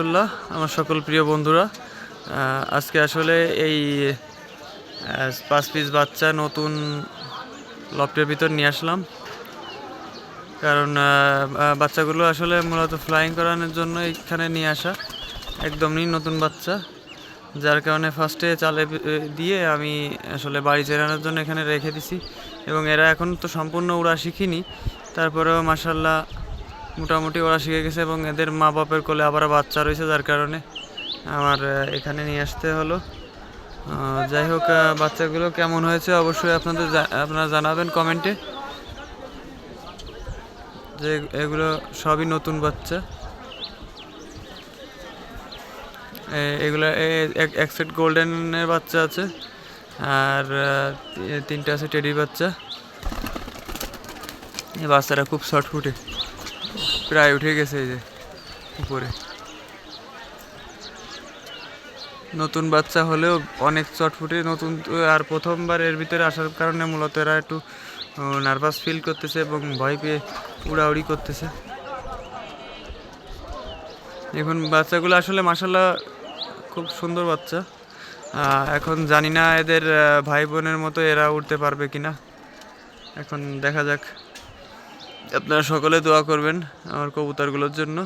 রহমতুল্লাহ, আমার সকল প্রিয় বন্ধুরা। আজকে আসলে এই পাঁচ পিস বাচ্চা নতুন লফটের ভিতর নিয়ে আসলাম। কারণ বাচ্চাগুলো আসলে মূলত ফ্লাইং করানোর জন্য এখানে নিয়ে আসা একদমই নতুন বাচ্চা। যার কারণে ফার্স্টে চালে দিয়ে আমি আসলে বাড়ি চেরানোর জন্য এখানে রেখে দিছি। এবং এরা এখন তো সম্পূর্ণ উড়া শিখিনি। তারপরেও মাসাল্লাহ মোটামুটি ওরা শিখে গেছে এবং এদের মা বাপের কোলে আবার বাচ্চা রয়েছে, যার কারণে আমার এখানে নিয়ে আসতে হলো। যাই হোক বাচ্চাগুলো কেমন হয়েছে অবশ্যই আপনাদের আপনারা জানাবেন কমেন্টে। যে এগুলো সবই নতুন বাচ্চা। এগুলো এক- সেট গোল্ডেনের বাচ্চা আছে, আর তিনটা আছে টেডির বাচ্চা। এই বাচ্চাটা খুব শর্ট ফুটে প্রায় উঠে গেছে এই যে উপরে। নতুন বাচ্চা হলেও অনেক চটফুটে, নতুন আর প্রথমবার এর ভিতরে আসার কারণে মূলত এরা একটু নার্ভাস ফিল করতেছে এবং ভয় পেয়ে উড়াউড়ি করতেছে। এখন বাচ্চাগুলো আসলে মাসাল্লাহ খুব সুন্দর বাচ্চা। এখন জানি না এদের ভাই বোনের মতো এরা উঠতে পারবে কিনা। এখন দেখা যাক। আপনারা সকলে দোয়া করবেন আমার কবুতরগুলোর জন্য।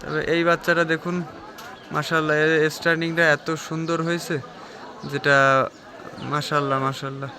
তবে এই বাচ্চাটা দেখুন মাসাল্লাহ এর স্টার্নিংটা এত সুন্দর হয়েছে, যেটা মাসাল্লাহ মাসাল্লাহ